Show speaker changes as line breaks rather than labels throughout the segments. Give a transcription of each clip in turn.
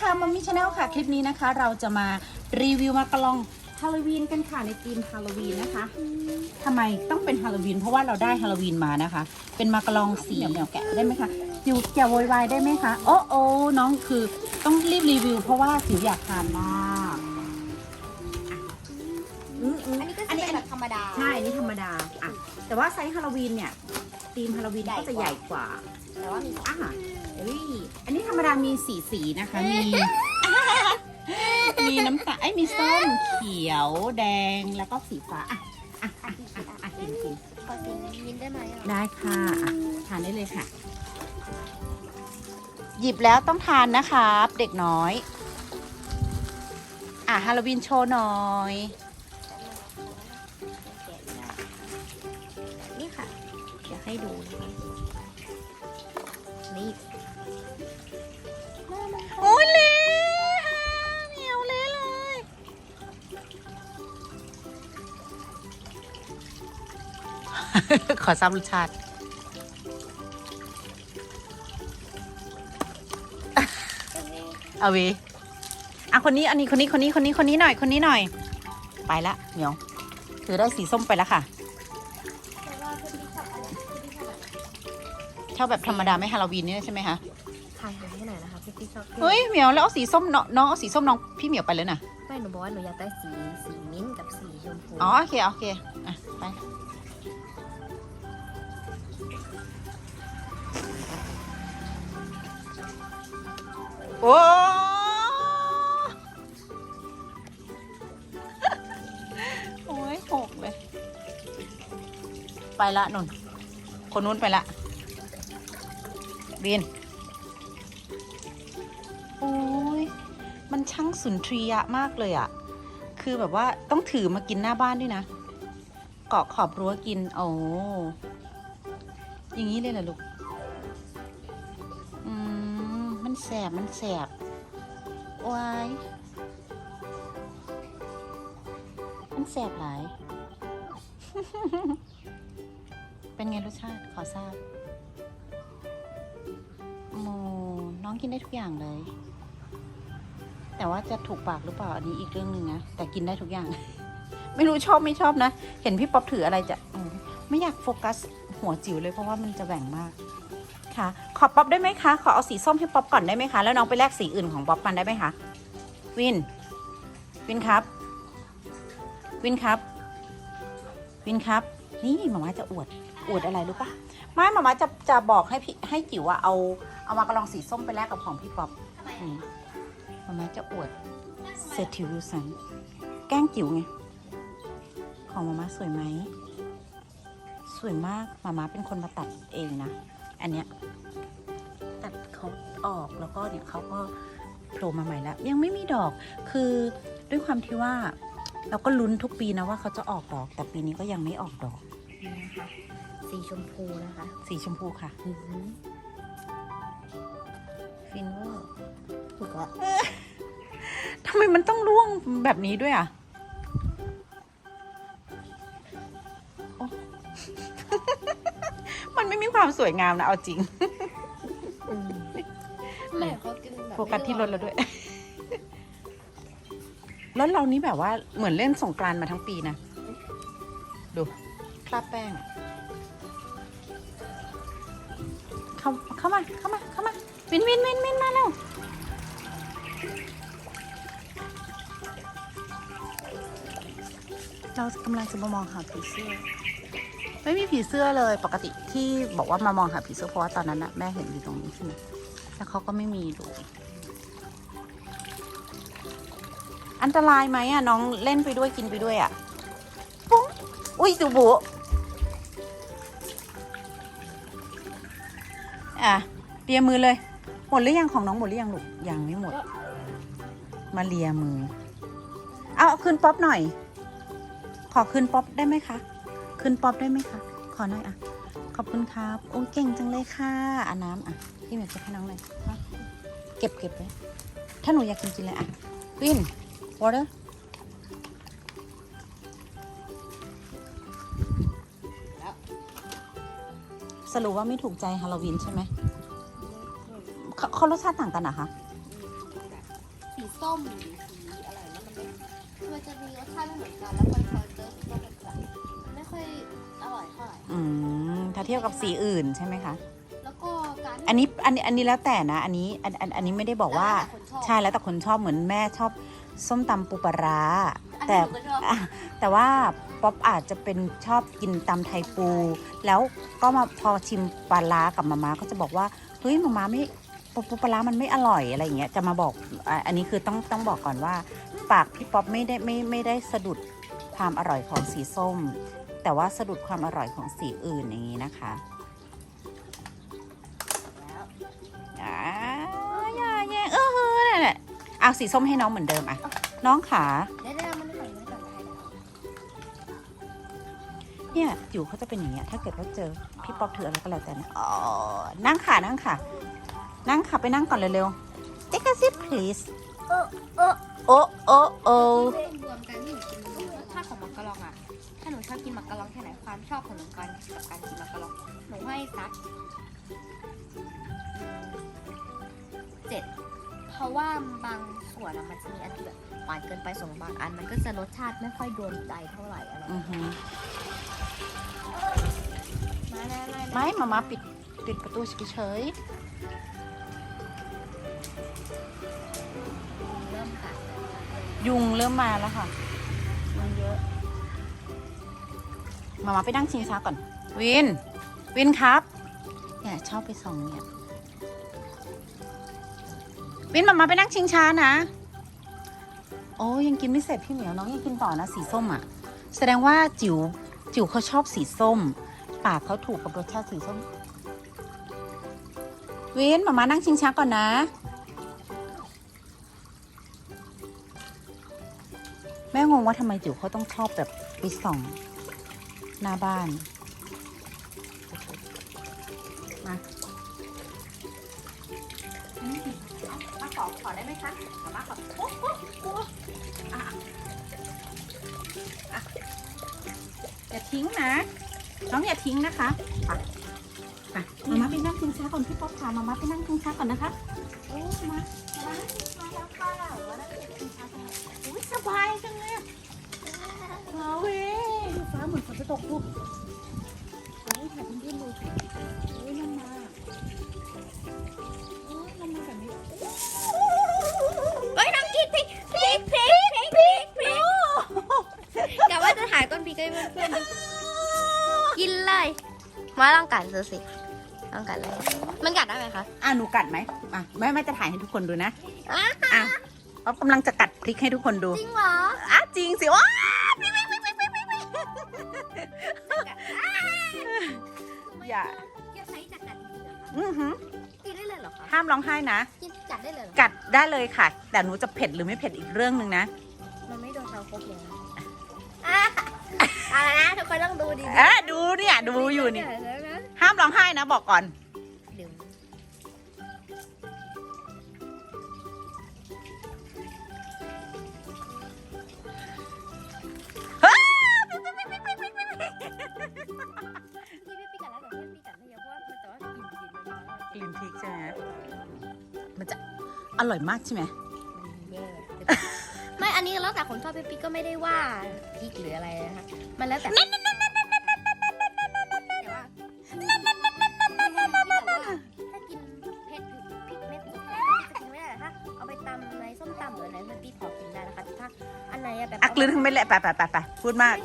ค่ะมัมมี่ชาแนลค่ะ คลิปนี้นะคะ เราจะมารีวิวมากระลองฮาโลวีนกันค่ะในธีมฮาโลวีนนะคะทำไมต้องเป็นฮาโลวีนเพราะว่าเราได้ฮาโลวีนมานะคะ เป็นมากระลองสีเหนียวๆแกะได้ไหมคะจิวจะโวยวายได้ไหมคะโอ้โอ้น้องคือต้องรีบรีวิว เพราะว่าจิวอยากทานมากอืมอืม
อันนี้ก็
อั
จะ
นนี้
เป็นแบบธรรมดา
ใช่อันนี่ธรรมดาอะแต่ว่าไซส์ฮาโลวีนเนี่ยธีมฮาโลวีนก็จะใหญ่กว่า
แต่ว่ามี
อะ เอ้ย อันนี้ธรรมดามีสีสีนะคะ มี มีน้ำตาลไอ้ยมีส้มเขียวแดงแล้วก็สีฟ้าอะอะอะอะอะกินกิน
ขอกินมิ้นได้ไหมอะ
ได้ค่ะอะทานได้เลยค่ะ หยิบแล้วต้องทานนะครับ เด็กน้อย อะฮาโลวีนโชว์หน่อย ขอซ้ำรสชาติ เอาวีอะคนนี้อันนี้คนนี้คนนี้คนนี้คนนี้หน่อยคนนี้หน่อย ไปละเหนียวถือได้สีส้มไปแล้วค่ะ
แต่ว่าเพื่อนที่ชอบอะไรเพื่อนที่ชอบแบบ
ชอบแบบธรรมดาไม่ฮาโลวีนนี่ใช่ไหมคะ
ถ่ายให้หน่อยนะคะเพื่อนที่ชอบ
เฮ้ยเหมียวแล้วเอาสีส้มน้องน้องเอาสีส้มน้องพี่เหมียวไปเลยนะ
ไม่หนูบอกว่าหนูอยากได้สีสีมิ้นท์กับสีชมพู
อ๋อโอเคโอเคอะไป โอ้โอ้ยหกเลย ไปละนุ่นคนนู้นไปละ บิน โอ้ย มันช่างสุนทรียะมากเลยอะ คือแบบว่าต้องถือมากินหน้าบ้านด้วยนะ เกาะขอบรั้วกิน โอ้อย่างนี้เลยเหรอลูก สบมันแสบวายมันแสบหลาย เป็นไงรสชาติขอทราบโมน้องกินได้ทุกอย่างเลย แต่ว่าจะถูกปากหรือเปล่าอันนี้อีกเรื่องหนึ่งนะ แต่กินได้ทุกอย่าง ไม่รู้ชอบไม่ชอบนะ เห็นพี่ป๊อปถืออะไรจะอืมไม่อยากโฟกัสหัวจิ๋วเลยเพราะว่ามันจะแหว่งมาก ค่ะ ขอป๊อปได้ไหมคะ ขอเอาสีส้มให้ป๊อปก่อนได้ไหมคะ แล้วน้องไปแลกสีอื่นของป๊อปกันได้ไหมคะ วิน วินครับ วินครับ วินครับ นี่หมาม่าจะอวด อวดอะไรรู้ปะไม่หมาม่าจะจะบอกให้พี่ให้จิ๋วว่าเอาเอามากระลองสีส้มไปแลกกับของพี่ป๊อปอืมหมาม่าจะอวดเซติวิวสัน แกล้งจิ๋วไง ของมาม่าสวยไหม สวยมาก มาม่าเป็นคนมาตัดเองนะ อันเนี้ยตัดเขาออกแล้วก็เนี่ยเขาก็โผล่มาใหม่แล้ว ยังไม่มีดอกคือด้วยความที่ว่าเราก็ลุ้นทุกปีนะว่าเขาจะออกดอก แต่ปีนี้ก็ยังไม่ออกดอก
นี่นะคะ สีชมพูนะคะ
สีชมพูค่ะ
อือหือ
ฟินเวอร์
ถูกแล้ว
ทำไมมันต้องร่วงแบบนี้ด้วยอะ มันไม่มีความสวยงามนะเอาจริง
อืมแม่เขากินแบบ
โฟกัสที่รถเราด้วย รถเรานี้แบบว่าเหมือนเล่นสงกรานต์มาทั้งปีนะ ดูคราบแป้ง เข้าเข้ามา เข้ามา เข้ามา วินวินวินวินมาแล้วเรากำลังจะมามองหาผีเสื้อ ไม่มีผีเสื้อเลยปกติที่บอกว่ามามองหาผีเสื้อเพราะว่าตอนนั้นนะแม่เห็นอยู่ตรงนี้ใช่ไหมแล้วเขาก็ไม่มีดู อันตรายไหมอะน้องเล่นไปด้วยกินไปด้วยอะปุ้งอุ้ยดูบุอะเลียมือเลย หมดหรือยังของน้องหมดหรือยังลูกยังไม่หมด มาเลียมือ เอาเอาขึ้นป๊อปหน่อย ขอขึ้นป๊อปได้ไหมคะ ขึ้นป๊อปได้ไหมคะ ขอหน่อยอะ ขอบคุณครับ โอ้เก่งจังเลยค่ะอะน้ำอะ พี่เหมียวจะให้น้องหน่อยเก็บเก็บไว้ถ้าหนูอยากกินกินเลยอะวิน water สรุปว่าไม่ถูกใจฮาโลวีนใช่ไหมเขาเขารสชาติต่างกันเหรอคะ
สีส้มหรือสีอะไรแล้วมันไม่คือมันจะมีรสชาติไม่เหมือนกันแล้วพอพอเจอ อยเท่าไหร่
อืมถ้าเทียบกับสีอื่นใช่ไหมคะ
แล้วก็การที่
อันนี้อันนี้อันนี้แล้วแต่นะ อันนี้อันอันอันนี้ไม่ได้บอกว่า
แล้วแต่คนชอบ
ใช่แล้วแต่คนชอบเหมือนแม่ชอบส้มตำปูปลาร้า
อัน
แต่
นี้หนูก็ชอบ
อะแต่ว่าป๊อปอาจจะเป็นชอบกินตำไทยปู แล้วก็มาพอชิมปลาร้ากับมาม่าก็จะบอกว่าเฮ้ยมาม่าไม่ปูปูปลาร้ามันไม่อร่อยอะไรอย่างเงี้ยจะมาบอกอะอันนี้คือต้องต้องบอกก่อนว่า ปากพี่ป๊อปไม่ได้ไม่ไม่ได้สะดุดความอร่อยของสีส้ม แต่ว่าสะดุดความอร่อยของสีอื่นอย่างนี้นะคะอ่าอย่าแย่งเออเนั่นแหละเอาสีส้มให้น้องเหมือนเดิมอะ น้องขา
ได้ได้มันไม่เหมือนไม่เหมือนไทยแล้ว
เนี่ยอยู่เขาจะเป็นอย่างเงี้ยถ้าเกิดว่าเจอพี่ป๊อปถืออะไรก็แล้วแต่นะอ๋อนั่งค่ะนั่งค่ะ นั่งค่ะไปนั่งก่อนเร็วๆ Take a seat please
เออเออ
โอ้โอ้โอ้
แค่ไหนความชอบของหนูกันกับการกินมักกะลองหนูให้สักเจ็ดเพราะว่าบางส่วนอะมันจะมีอันที่แบบหวานเกินไปส่วนบางอัน มันก็จะรสชาติไม่ค่อยโดนใจเท่าไหร่อะไร
อือหือ
มาได้ได้
ไม่มามาปิดปิดประตูเฉย
เริ่มกัด
ๆยุงเริ่มมาแล้วค่ะยุงเยอะ มามาไปนั่งชิงช้าก่อน วิน วินครับเนี่ยชอบไปส่องเนี่ยวินมามาไปนั่งชิงช้านะ โอ้ยังกินไม่เสร็จพี่เหมียวน้องยังกินต่อนะสีส้มอะ แสดงว่าจิ๋วจิ๋วเขาชอบสีส้ม ปากเขาถูกกับรสชาติสีส้ม วินมามานั่งชิงช้าก่อนนะ แม่งงว่าทำไมจิ๋วเขาต้องชอบแบบไปส่อง หน้าบ้าน มามาขอขอได้ไหมคะมาขอโอ้โหโอ้โหอะอะอย่าทิ้งนะ น้องอย่าทิ้งนะคะไปไปมามาไปนั่งชิงช้าก่อนพี่ป๊อปค่ะมามาไปนั่งชิงช้าก่อนนะคะโอ้มามานั่งชิงช้าแล้วค่ะมานั่งชิงช้ากันอุ้ยสบายจังเลยอะเอาเว้ย ฟ้าเหมือนฝนจะตกลูกโอ้ยถ่ายเพื่อนๆดูโอ้ยมันมาโอ้ยมันมาแบบนี้
เฮ้ยน้องกินพริกพริกพริกพริกพริกพริกกะว่าจะถ่ายต้นพริกให้เพื่อนๆดูกินเลย มาลองกัดดูสิลองกัดเลย มันกัดได้ไหมคะ
อะหนูกัดไหมอะแม่แม่จะถ่ายให้ทุกคนดูนะ
อะ
อะป๊อปกำลังจะกัดพริกให้ทุกคนดู
จริงเหรอ
อะจริงสิว้า อย่า
จะใช้จัดกัดจริงๆเหรอคะ
อือหือ
กินได้เลยเหรอคะ
ห้ามร้องไห้นะ
กินกัดได้เลยเหรอ
กัดได้เลยค่ะ แต่หนูจะเผ็ดหรือไม่เผ็ดอีกเรื่องหนึ่งนะ
มันไม่โดนทางครบเลยนะอะเอาละนะทุกคนต้องดูดีๆ
อะดูเนี่ยดูอยู่นี่
เดี๋วนะ
ห้ามร้องไห้นะบอกก่อน
ที่พี่ปีกัดแล้วแต่พี่ปีกัดไม่เยอะเพราะว่ามันแต่ว่ากลิ่นกลิ่นมันมาแล้ว
กลิ่นพริกใช่ไหมมันจะอร่อยมากใช่ไหม
ไม่อันนี้แล้วแต่คนชอบพี่ปีก็ไม่ได้ว่าพริกหรืออะไรนะคะมันแล้วแต่แต่ว่าถ้ากินเผ็ดหรือพริกเม็ดจะกินไม่ได้แต่ถ้าเอาไปตำในส้มตำหรืออะไรมันพี่พอกินได้นะคะแต่ถ้าอันไหนอะแบบ
อักลืนทั้งเม็ดแหละไปไปไปไปพูดมาก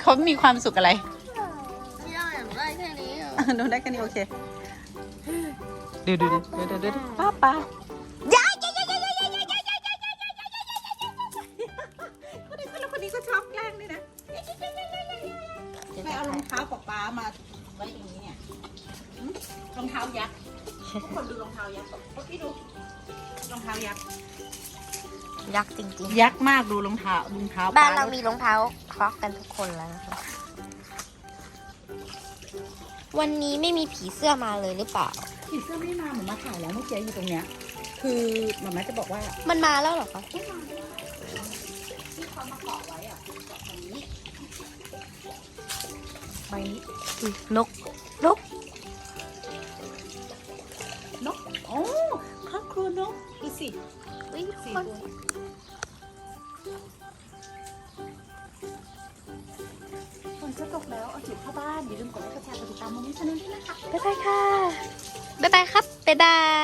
เขามีความสุขอะไร
ไม่ได้หนูได้แค่นี้อะ
หนูได้แค่นี้โอเคดูดูดูดูดูดูป้าป้าย้ายย้ายย้ายย้ายย้ายย้ายย้ายย้ายย้ายย้ายย้ายย้ายย้ายย้ายย้ายคนนี้คนนี้ก็ชอบแกล้งด้วยนะไปเอารองเท้าป๊าป๊ามาไว้ตรงนี้เนี่ยหืมรองเท้ายักษ์ทุกคนดูรองเท้ายักษ์โอ้พี่ดูรองเท้ายักษ์
ยักษ์จริง
ยักษ์มากดูรองเท้ารองเท้า
ๆบ้านเรามีรองเท้าคร อกกันทุกคนแล้วนะคะ วันนี้ไม่มีผีเสื้อมาเลยหรือเปล่า
ผีเสื้อไม่มาเหมือนมาถ่ายแล้วเมื่อกี้อยู่ตรงเนี้ย คือหมาม่าจะบอกว่า
มันมาแล้วเหรอคะ
ที่เขามาเกาะไว้อะเกาะตรงนี้ใบนี้
นก นก
นกตัวนกดูสิ
อุ้ยทุก
สี่
คน
ตัว ค์